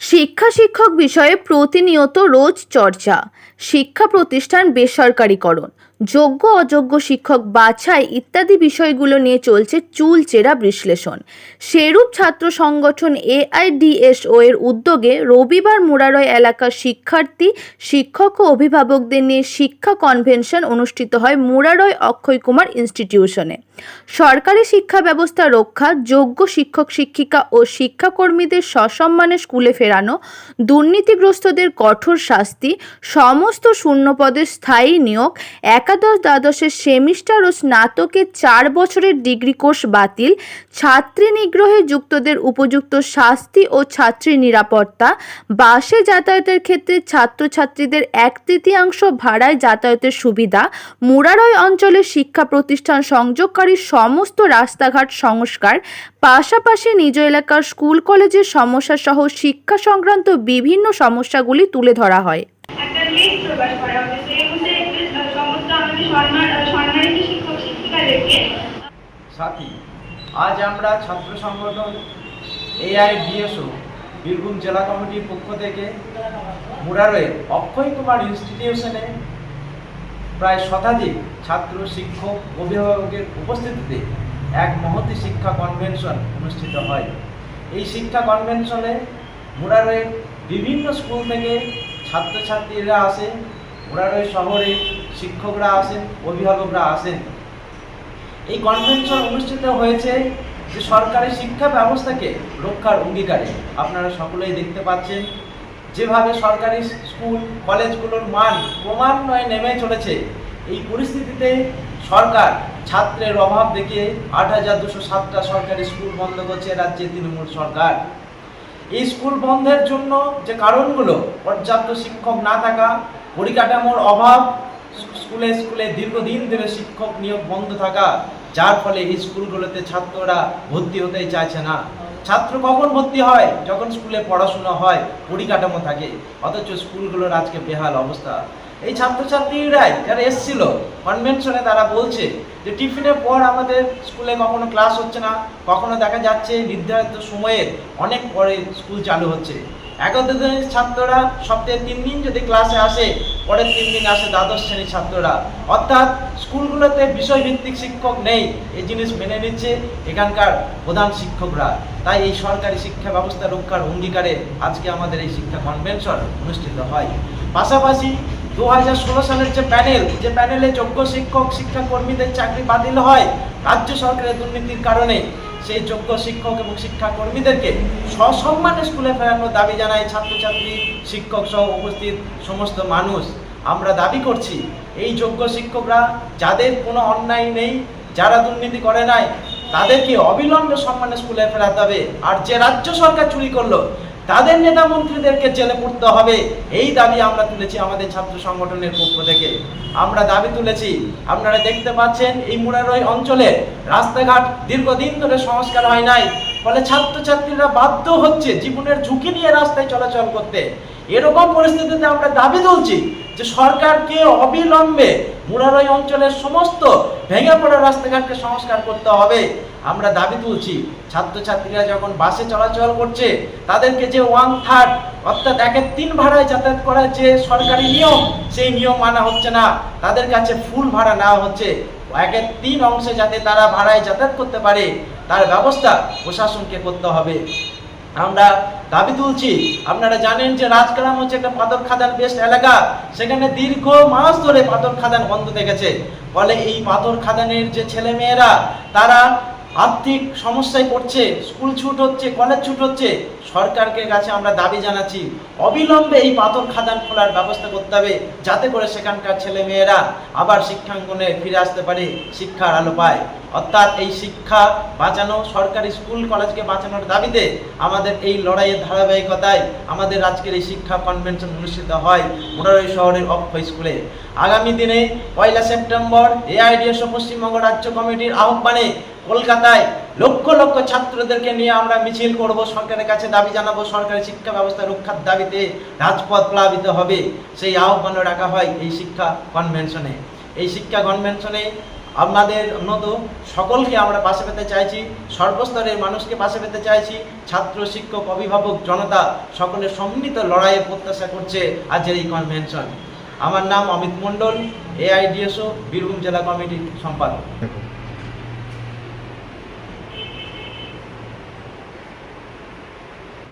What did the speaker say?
শিক্ষা শিক্ষক বিষয়ে প্রতিনিয়ত রোজ চর্চা শিক্ষা প্রতিষ্ঠান বেসরকারীকরণ। যোগ্য, অযোগ্য শিক্ষক, বাছাই ইত্যাদি বিষয়গুলো নিয়ে চলছে চুলচেরা বিশ্লেষণ। সেরূপ ছাত্র সংগঠন এআইডিএসও এর উদ্যোগে রবিবার মুরারয় এলাকার শিক্ষার্থী, শিক্ষক ও অভিভাবকদের নিয়ে শিক্ষা কনভেনশন অনুষ্ঠিত হয় মুরারয় অক্ষয় কুমার ইনস্টিটিউশনে। সরকারি শিক্ষা ব্যবস্থা রক্ষা, যোগ্য শিক্ষক, শিক্ষিকা ও শিক্ষাকর্মীদের সসম্মানে স্কুলে ফেরানো, দুর্নীতিগ্রস্তদের কঠোর শাস্তি, সমস্ত শূন্যপদের স্থায়ী নিয়োগ একাদশ, দ্বাদশের সেমিস্টার ও স্নাতকের চার বছরের ডিগ্রি কোর্স বাতিল। ছাত্রী নিগ্রহে যুক্তদের উপযুক্ত শাস্তি ও ছাত্রী নিরাপত্তা। বাসে যাতায়াতের ক্ষেত্রে ছাত্রছাত্রীদের এক তৃতীয়াংশ ভাড়ায় যাতায়াতের সুবিধা। মুরারয় অঞ্চলের শিক্ষা প্রতিষ্ঠান সংযোগকারী সমস্ত রাস্তাঘাট সংস্কার। পাশাপাশি নিজ এলাকার স্কুল, কলেজের সমস্যা সহ শিক্ষা সংক্রান্ত বিভিন্ন সমস্যাগুলি তুলে ধরা হয় হয়েছে এর মধ্যে একটি, আহ, সমস্ত আমাদের সম্মান আহ, সম্মানিত শিক্ষক শিক্ষিকাদেরকে সাথী, আজ আমরা ছাত্র সংগঠন এআইডিএসও বীরভূম জেলা কমিটির পক্ষ থেকে মুরারোয়ের অক্ষয় কুমার ইনস্টিটিউশনে প্রায় শতাধিক ছাত্র, শিক্ষক, অভিভাবকের উপস্থিতিতে এক মহতি শিক্ষা কনভেনশন অনুষ্ঠিত হয়। এই শিক্ষা কনভেনশনে মুরারোয়ের বিভিন্ন স্কুল থেকে ছাত্রছাত্রীরা আসে। মুরারোয় শহরে শিক্ষকরা আসেন অভিভাবকরা আসেন এই কনভেনশন অনুষ্ঠিত হয়েছে যে সরকারি শিক্ষা ব্যবস্থাকে রক্ষার অঙ্গীকারে। আপনারা সকলেই দেখতে পাচ্ছেন যেভাবে সরকারি স্কুল, কলেজগুলোর মান ক্রমান্বয়ে নেমে চলেছে। এই পরিস্থিতিতে সরকার ছাত্রের অভাব দেখে আট হাজার দুশো সাতটা সরকারি স্কুল বন্ধ করছে রাজ্যের তৃণমূল সরকার। এই স্কুল বন্ধের জন্য যে কারণগুলো, পর্যাপ্ত শিক্ষক না থাকা, পরিকাঠামোর অভাব স্কুলে স্কুলে দীর্ঘদিন ধরে শিক্ষক নিয়োগ বন্ধ থাকা, যার ফলে এই স্কুলগুলোতে ছাত্ররা ভর্তি হতেই চাইছে না। ছাত্র কখন ভর্তি হয়? যখন স্কুলে পড়াশোনা হয়, পরিকাঠামো থাকে। অথচ স্কুলগুলোর আজকে বেহাল অবস্থা। এই ছাত্রছাত্রীরাই যারা এসছিল কনভেনশনে তারা বলছে যে, টিফিনের পর আমাদের স্কুলে কখনো ক্লাস হচ্ছে না। কখনো দেখা যাচ্ছে নির্ধারিত সময়ের অনেক পরে স্কুল চালু হচ্ছে। একাদশ ছাত্ররা সপ্তাহে তিন দিন যদি ক্লাসে আসে, পরের তিন দিন আসে দ্বাদশ শ্রেণির ছাত্ররা। অর্থাৎ স্কুলগুলোতে বিষয়ভিত্তিক শিক্ষক নেই, এই জিনিস মেনে নিচ্ছে এখানকার প্রধান শিক্ষকরা। তাই এই সরকারি শিক্ষা ব্যবস্থা রক্ষার অঙ্গীকারে আজকে আমাদের এই শিক্ষা কনভেনশন অনুষ্ঠিত হয়। পাশাপাশি দু হাজার ষোলো সালের যে প্যানেল, যে প্যানেলে যোগ্য শিক্ষক শিক্ষা কর্মীদের চাকরি বাতিল হয়, রাজ্য সরকারের দুর্নীতির কারণে সেই যোগ্য শিক্ষক এবং শিক্ষাকর্মীদেরকে সসম্মানে স্কুলে ফেরানোর দাবি জানায় ছাত্রছাত্রী, শিক্ষক সহ উপস্থিত সমস্ত মানুষ। আমরা দাবি করছি, এই যোগ্য শিক্ষকরা যাদের কোনো অন্যায় নেই, যারা দুর্নীতি করে নাই, তাদেরকে অবিলম্বে সম্মানে স্কুলে ফেরাতে হবে। আর যে রাজ্য সরকার চুরি করল তাদের নেতা মন্ত্রীদেরকে জেলে পড়তে হবে। এই দাবি আমরা তুলেছি আমাদের ছাত্র সংগঠনের পক্ষ থেকে। আমরা দাবি তুলেছি, আপনারা দেখতে পাচ্ছেন এই মুরারই অঞ্চলে রাস্তাঘাট দীর্ঘদিন ধরে সংস্কার হয় নাই। ফলে ছাত্রছাত্রীরা বাধ্য হচ্ছে জীবনের ঝুঁকি নিয়ে রাস্তায় চলাচল করতে। এরকম পরিস্থিতিতে আমরা দাবি তুলছি যে সরকারকে অবিলম্বে মুরারই অঞ্চলের সমস্ত ভেঙে পড়া রাস্তাঘাটকে সংস্কার করতে হবে। আমরা দাবি তুলছি, ছাত্রছাত্রীরা যখন বাসে চলাচল করছে, তাদেরকে যে ওয়ান থার্ড অর্থাৎ একের তিন ভাড়ায় যাতায়াত করার যে সরকারি নিয়ম, সেই নিয়ম মানা হচ্ছে না। তাদের কাছে ফুল ভাড়া নেওয়া হচ্ছে। একের তিন অংশে যাতে তারা ভাড়ায় যাতায়াত করতে পারে, তার ব্যবস্থা প্রশাসনকে করতে হবে। আমরা দাবি তুলছি, আপনারা জানেন যে রাজগ্রাম হচ্ছে একটা পাথর খাদান বেস্ট এলাকা, সেখানে দীর্ঘ মাস ধরে পাথর খাদান বন্ধ থেকেছে ফলে এই পাথর খাদানের যে ছেলে মেয়েরা তারা আর্থিক সমস্যায় পড়ছে, স্কুল ছুট হচ্ছে কলেজ ছুট হচ্ছে, সরকারকে কাছে আমরা দাবি জানাচ্ছি। অবিলম্বে এই পাথর খাদান খোলার ব্যবস্থা করতে হবে যাতে করে সেখানকার ছেলে মেয়েরা আবার শিক্ষাঙ্গনে ফিরে আসতে পারে, শিক্ষার আলো পায়। অর্থাৎ এই শিক্ষা বাঁচানো, সরকারি স্কুল কলেজকে বাঁচানোর দাবিতে আমাদের এই লড়াইয়ের ধারাবাহিকতায় আমাদের আজকের এই শিক্ষা কনভেনশন অনুষ্ঠিত হয় মুরারই শহরের অক্ষয় স্কুলে। আগামী দিনে পয়লা সেপ্টেম্বর এআইডিএস পশ্চিমবঙ্গ রাজ্য কমিটির আহ্বানে কলকাতায় লক্ষ লক্ষ ছাত্রদেরকে নিয়ে আমরা মিছিল করব, সরকারের কাছে দাবি জানাব সরকারি শিক্ষা ব্যবস্থা রক্ষার দাবিতে রাজপথ প্লাবিত হবে। সেই আহ্বানও রাখা হয় এই শিক্ষা কনভেনশনে। এই শিক্ষা কনভেনশনে আমাদের মতো সকলকে আমরা পাশে পেতে চাইছি, সর্বস্তরের মানুষকে পাশে পেতে চাইছি। ছাত্র, শিক্ষক, অভিভাবক, জনতা সকলের সম্মিলিত লড়াইয়ের প্রত্যাশা করছে আজের এই কনভেনশন। আমার নাম অমিত মণ্ডল এআইডিএসও বীরভূম জেলা কমিটির সম্পাদক।